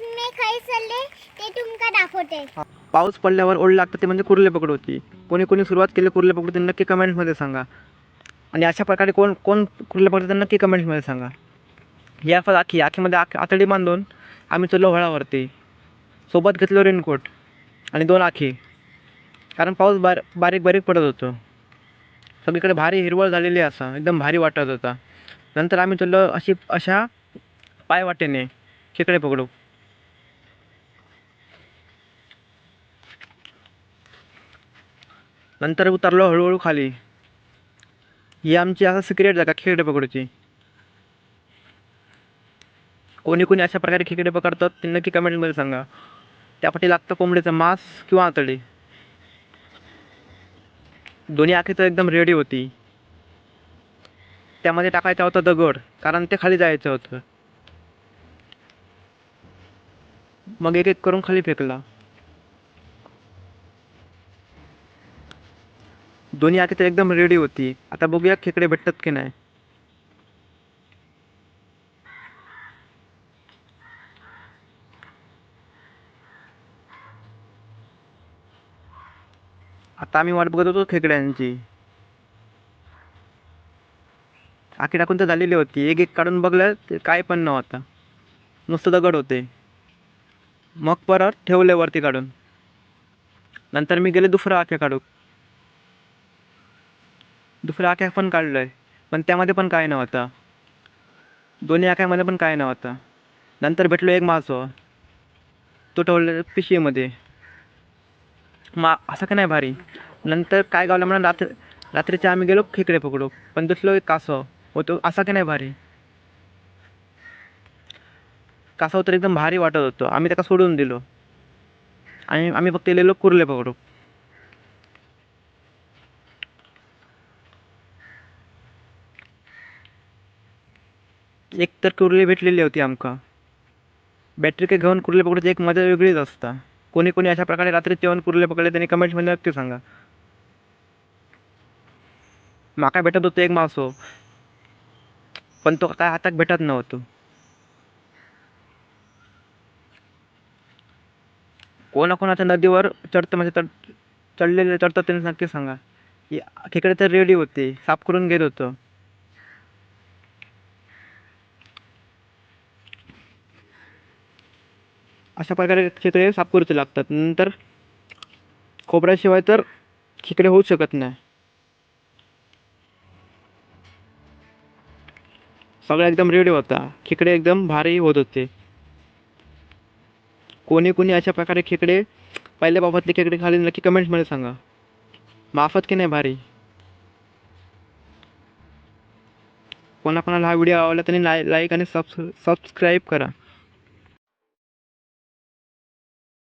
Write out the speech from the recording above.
मी खाई चालले ते तुमका दाखवते. पाऊस पडल्यावर ओढ लागतं ते म्हणजे कुर्ले पकड होती कोणी कोणी सुरुवात केली कुर्ले पकड ते नक्की कमेंट्समध्ये सांगा. आणि अशा प्रकारे कोण कोण कुर्ले पकडतं ते नक्की कमेंट्समध्ये सांगा. या फळ आखी आखीमध्ये आख आतडी बांधून आम्ही चलो वळावरती सोबत घेतलो रेनकोट आणि दोन आखी. कारण पाऊस बार बारीक बारीक पडत होतो. सगळीकडे भारी हिरवळ झालेली असा एकदम भारी वाटत होता. नंतर आम्ही चलो अशी अशा पायवाटेने खेकडे पकडू. नंतर उतरलो हळूहळू खाली. ही आमची आता सिक्रेट जागा खेकडे पकडूची. कोणी कोणी अशा प्रकारे खेकडे पकडतात ते नक्की कमेंटमध्ये सांगा. त्यापाठी लागतं कोंबडीचं मांस किंवा आतडी. दोन्ही आखी तर एकदम रेडी होती. त्यामध्ये टाकायचा होता दगड कारण ते खाली जायचं होतं. मग एक एक करून खाली फेकला. दोन्ही आखी तर एकदम रेडी होती. आता बघूया खेकडे भेटतात की नाही. आता आम्ही वाट बघत होतो खेकड्यांची. आखी टाकून तर झालेली होती. एक एक काढून बघलं ते काय पण नव्हता नुसतं दगड होते. मग परत ठेवले वरती काढून. नंतर मी गेले दुसरं आखे काढू दुसऱ्या आख्या पण काढलं आहे पण त्यामध्ये पण काय नव्हतं. दोन्ही आख्यामध्ये पण काय नव्हतं. नंतर भेटलो एक मासो. तो ठेवलं पिशवीमध्ये मा असं का नाही भारी? नंतर काय गावलं म्हणून रात्र रात्रीचे आम्ही गेलो खेकडे पकडू. पण दुसलो एक कासव होतो. असा की नाही भारी? कासव तर एकदम भारी वाटत होतो. आम्ही त्याला सोडून दिलो. आणि आम्ही फक्त गेलेलो कुर्ले पकडू. एक तर कुर्ली भेटलेली होती आमका. बॅटरी काही घेऊन कुर्ले पकडायची एक मजा वेगळीच असता. कोणी कोणी अशा प्रकारे रात्री जेवण कुर्ले पकडले त्यांनी कमेंट्समध्ये नक्की सांगा. माका भेटत होतो एक मासो. पण तो काय हातात भेटत नव्हतो. कोणाकोणाच्या नदीवर चढतं म्हणजे चढ चढलेले चढतात त्यांनी नक्की सांगा. ही खेकडे तर रेडी होते. साफ करून घेत होतं. अशा प्रकारे खेकडे साफ करूचे लागतात. नंतर खोबऱ्याशिवाय तर खेकडे होऊ शकत नाही. सगळं एकदम रेडी होता. खेकडे एकदम भारी होत होते. कोणी कोणी अशा प्रकारे खेकडे पहिल्या बाबतले खेकडे खाली नक्की कमेंट्समध्ये सांगा. माफत की नाही भारी? कोणाकोणाला हा व्हिडिओ आवडला त्यांनी लाय लाईक आणि सबस्क्राईब करा.